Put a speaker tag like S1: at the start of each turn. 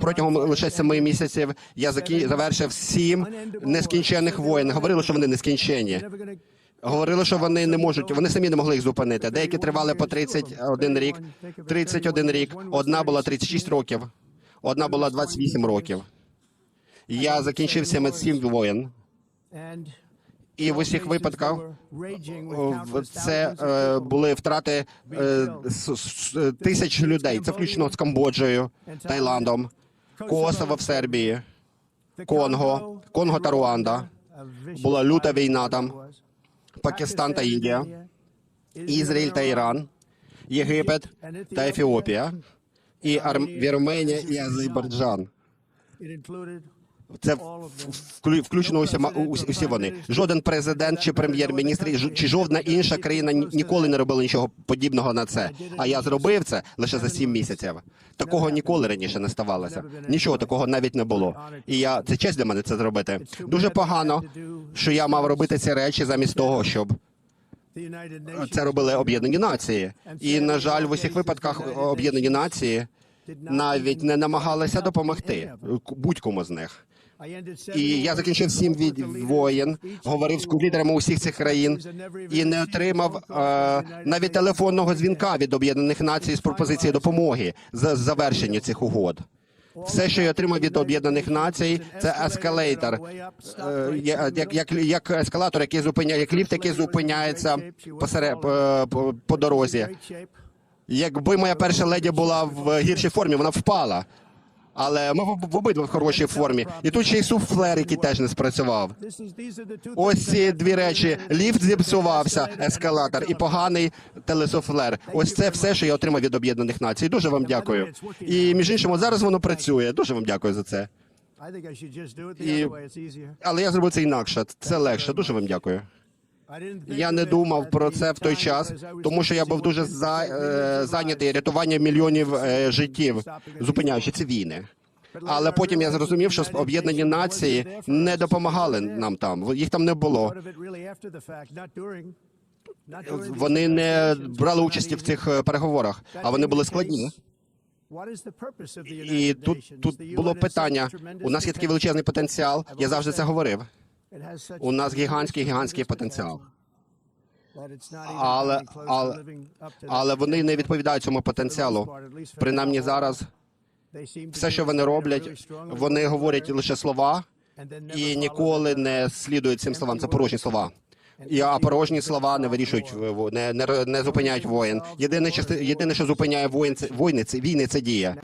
S1: протягом лише семи місяців я закі... завершив сім нескінченних воєн. Говорили, що вони нескінченні. Говорили, що вони не можуть, вони самі не могли їх зупинити. Деякі тривали по 31 рік, 31 рік. Одна була 36 років, одна була 28 років. Я закінчив сім сім воєн. І в усіх випадках це е, були втрати е, тисяч людей. Це включно з Камбоджею, Таїландом, Косово в Сербії, Конго, Конго та Руанда. Була люта війна там. Пакистан та Індія, Ізраїль та Іран, Єгипет та Ефіопія, і Арм... Вірменія і Азербайджан. Це включено усі, усі, вони. Жоден президент чи прем'єр-міністр чи жодна інша країна ніколи не робила нічого подібного на це. А я зробив це лише за сім місяців. Такого ніколи раніше не ставалося. Нічого такого навіть не було. І я це честь для мене це зробити. Дуже погано, що я мав робити ці речі замість того, щоб це робили Об'єднані Нації. І на жаль, в усіх випадках Об'єднані Нації навіть не намагалися допомогти будь-кому з них. І я закінчив сім від воєн, говорив з лідерами усіх цих країн і не отримав е, навіть телефонного дзвінка від Об'єднаних Націй з пропозицією допомоги за завершення цих угод. Все, що я отримав від Об'єднаних Націй, це ескалейтор, Е, як, як, як ескалатор, який зупиняє, як ліфт, який зупиняється посере, по, по, по дорозі. Якби моя перша леді була в гіршій формі, вона впала. Але ми в, обидва в хорошій формі. І тут ще й суфлер, який теж не спрацював. Ось ці дві речі: ліфт зіпсувався, ескалатор і поганий телесуфлер. Ось це все, що я отримав від Об'єднаних Націй. Дуже вам дякую. І між іншим, зараз воно працює. Дуже вам дякую за це. І- Але я зробив це інакше. Це легше. Дуже вам дякую. Я не думав про це в той час, тому що я був дуже за, е, зайнятий рятуванням мільйонів е, життів, зупиняючи ці війни. Але потім я зрозумів, що об'єднані нації не допомагали нам там. Їх там не було. Вони не брали участі в цих е, переговорах, а вони були складні. І тут, тут було питання. У нас є такий величезний потенціал. Я завжди це говорив. У нас гігантський гігантський потенціал. Але- але- Але вони не відповідають цьому потенціалу. Принаймні зараз все, що вони роблять, вони говорять лише слова і ніколи не слідують цим словам. Це порожні слова. І а порожні слова не вирішують не, не, не зупиняють воїн. Єдине, що єдине, що зупиняє воїн, це війни, це війни, це дія.